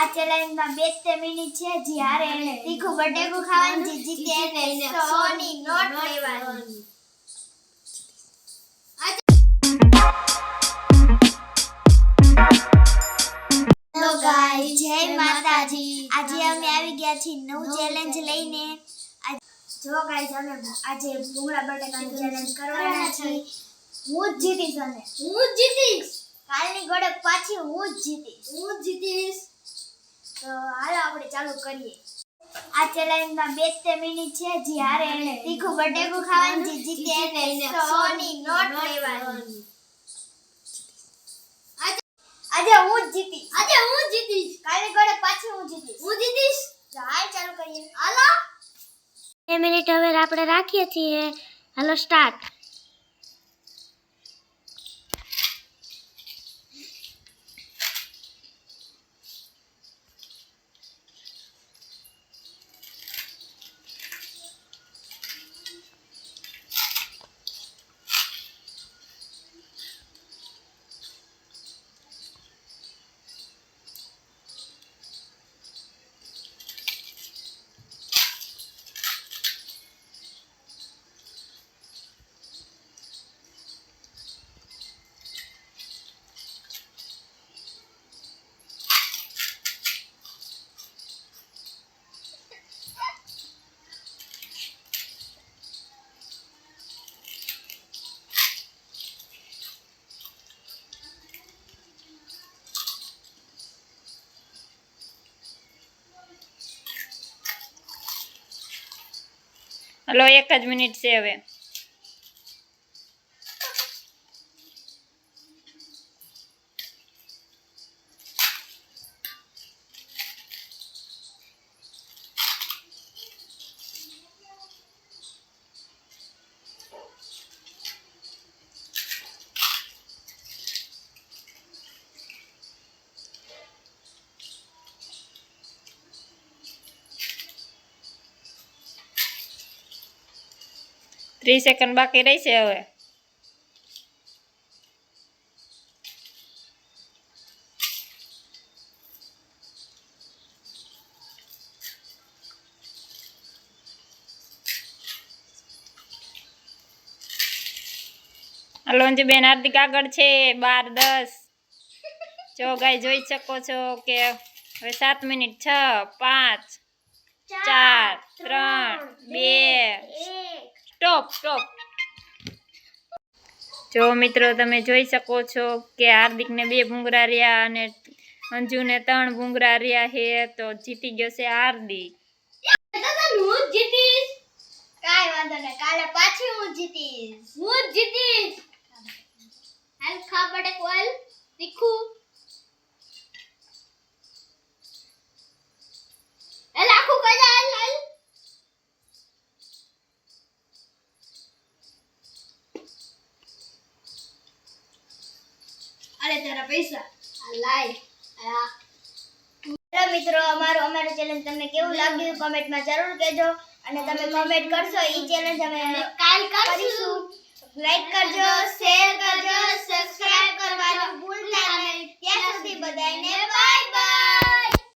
આ ચેલેન્જમાં બે તે છે. જ્યારે તીખું બટેકું ખાવાનું જે જીતે સોની નોટ લેવાની. જય માતાજી. આજે અમે આવી ગયા છીએ નવું ચેલેન્જ લઈને. જો ગાઈસ અમે આજે ભૂંગળા બટેકાની ચેલેન્જ કરવાના છીએ. હું જ જીતીશ અને હું જ જીતીશ. કાલની ગોળે પાછી હું જ જીતીશ. હું જ જીતીશ. તો હાલો આપણે ચાલુ કરીએ. આ ચેલેન્જમાં બે તે મિનિટ છે. જ્યારે એને તીખું બટેકું ખાવાનું જે જીતે એને સોની નોટ લેવાની. આજે હું જ જીતીશ. આજે હું જ જીતીશ. કાલે ગોળે પાછી હું જીતીશ. હું જીતીશ? હાલ ચાલુ કરીએ. હાલો. બે મિનિટ હવે આપણે રાખીએ છીએ. હાલો સ્ટાર્ટ હલો એક જ મિનિટ છે હવે. ત્રીસ સેકન્ડ બાકી રહેશે હવે. હલોંજી બેન હાર્દિક આગળ છે, બાર, દસ. જો ગાય જોઈ શકો છો કે હવે સાત મિનિટ છ, પાંચ, ચાર, ત્રણ સ્ટોપ. સ્ટોપ જો મિત્રો, તમે જોઈ શકો છો કે હાર્દિકને બે ભૂંગરા રહ્યા અને અંજુને ત્રણ ભૂંગરા રહ્યા છે તો જીતી ગયો છે હાર્દિક. જીતીશ. કાલે પાછી હું જીતીશ. હું જીતીશ એ લાખું કઈ જાય હાલ હાલ અરે તારા પૈસા. આ લાય. મિત્રો અમારું અમારું ચેલેન્જ તમને કેવું લાગ્યું કમેન્ટમાં જરૂર કહેજો અને તમે કમેન્ટ કરશો એ ચેલેન્જ અમે કાલ કરીશું. લાઈક કરજો.